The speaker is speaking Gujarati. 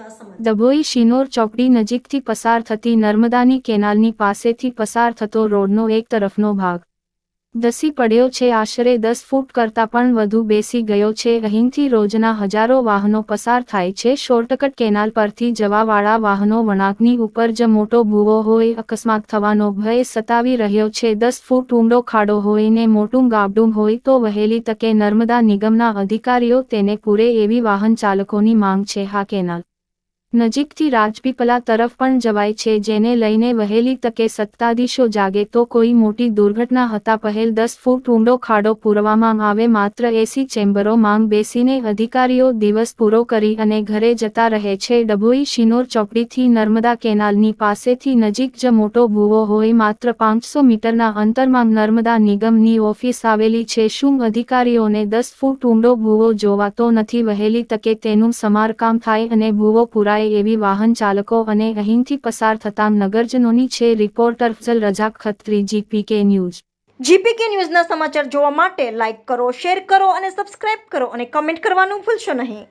દર્શક ડભોઈ શિનોર ચોકડી નજીકથી પસાર થતી નર્મદાની કેનાલની પાસેથી પસાર થતો રોડનો એક તરફનો ભાગ. ધસી પડ્યો છે. આશરે દસ ફૂટ કરતાં પણ વધુ બેસી ગયો છે. અહીંથી રોજના હજારો વાહનો પસાર થાય છે. શોર્ટકટ કેનાલ પરથી જવાવાળા વાહનો વળાંકની ઉપર જ મોટો ભૂવો હોય, અકસ્માત થવાનો ભય સતાવી રહ્યો છે. દસ ફૂટ ઊંડો ખાડો હોય ને મોટું ગાબડું હોય તો વહેલી તકે નર્મદા નિગમના અધિકારીઓ તેને પૂરે એવી વાહન ચાલકોની માંગ છે. હા, કેનાલ નજીકથી રાજપીપલા તરફ પણ જવાય છે, જેને લઈને વહેલી તકે સત્તાધીશો જાગે તો કોઈ મોટી દુર્ઘટના હતા. પહેલ દસ ફૂટ ઊંડો ખાડો પૂરવામાં આવે, માત્ર એસી ચેમ્બરો માંગ બેસીને અધિકારીઓ દિવસ પૂરો કરી અને ઘરે જતા રહે છે. ડભોઈ શિનોર ચોકડીથી નર્મદા કેનાલની પાસેથી નજીક જ મોટો ભૂવો હોય, માત્ર પાંચસો મીટરના અંતરમાં નર્મદા નિગમની ઓફિસ આવેલી છે. શું અધિકારીઓને દસ ફૂટ ઊંડો ભૂવો જોવાતો નથી? વહેલી તકે તેનું સમારકામ થાય અને ભૂવો પુરાય એવી વાહન ચાલકો અને અહીંથી પસાર થતા નગરજનોની છે reporter Fazal Rajak Khatri, GPK news. GPK ન્યૂઝના સમાચાર જોવા માટે લાઇક કરો, શેર કરો અને સબસ્ક્રાઇબ કરો અને કમેન્ટ કરવાનું ભૂલશો નહીં.